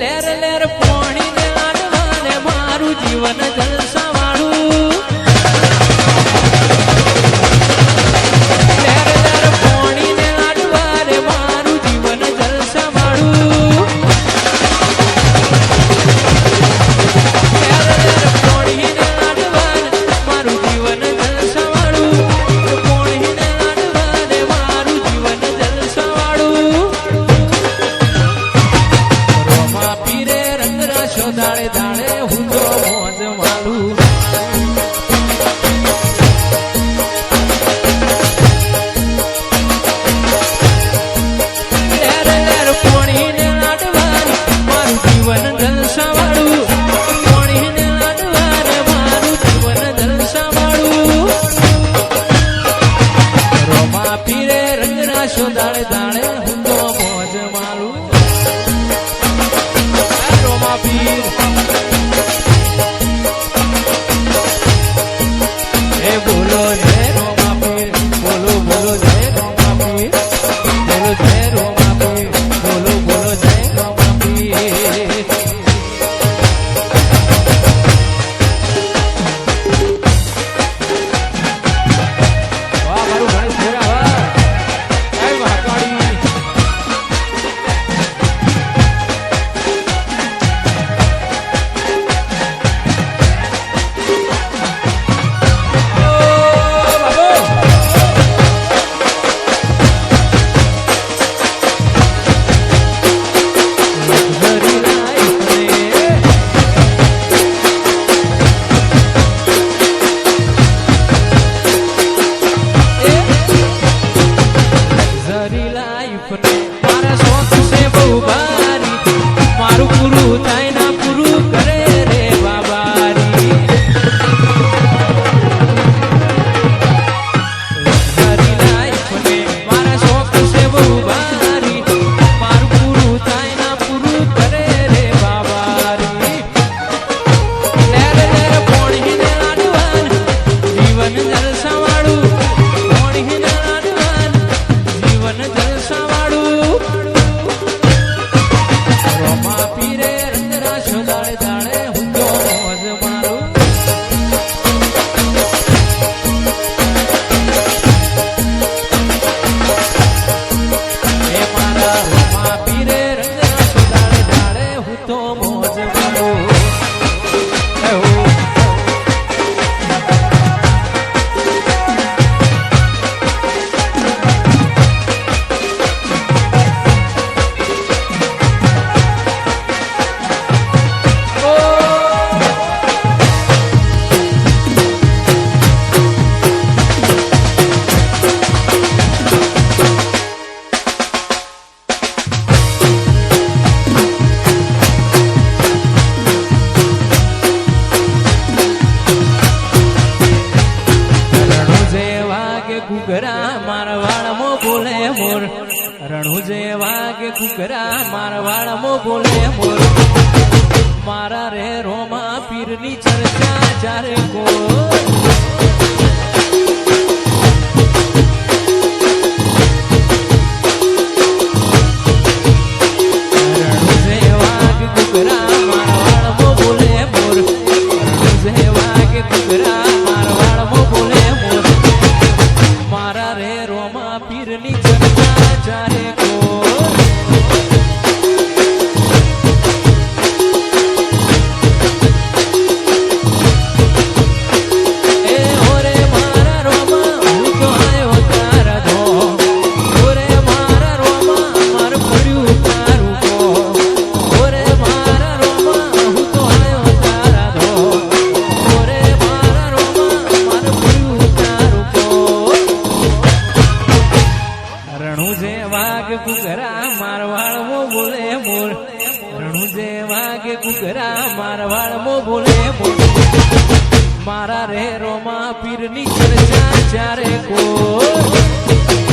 લેર લેર પોણી ને મારું જીવન જલ કુકરા મારવાડ મો બોલે મોર. રણુજે વાગે કુકરા મારવાડ મો બોલે મોર. મારા રે રોમા પીરની ચર્ચા જ્યારે કોર. વાળમો ભૂલે મારા રેરોમાં પીરની ચર્ચા જ્યારે કોઈ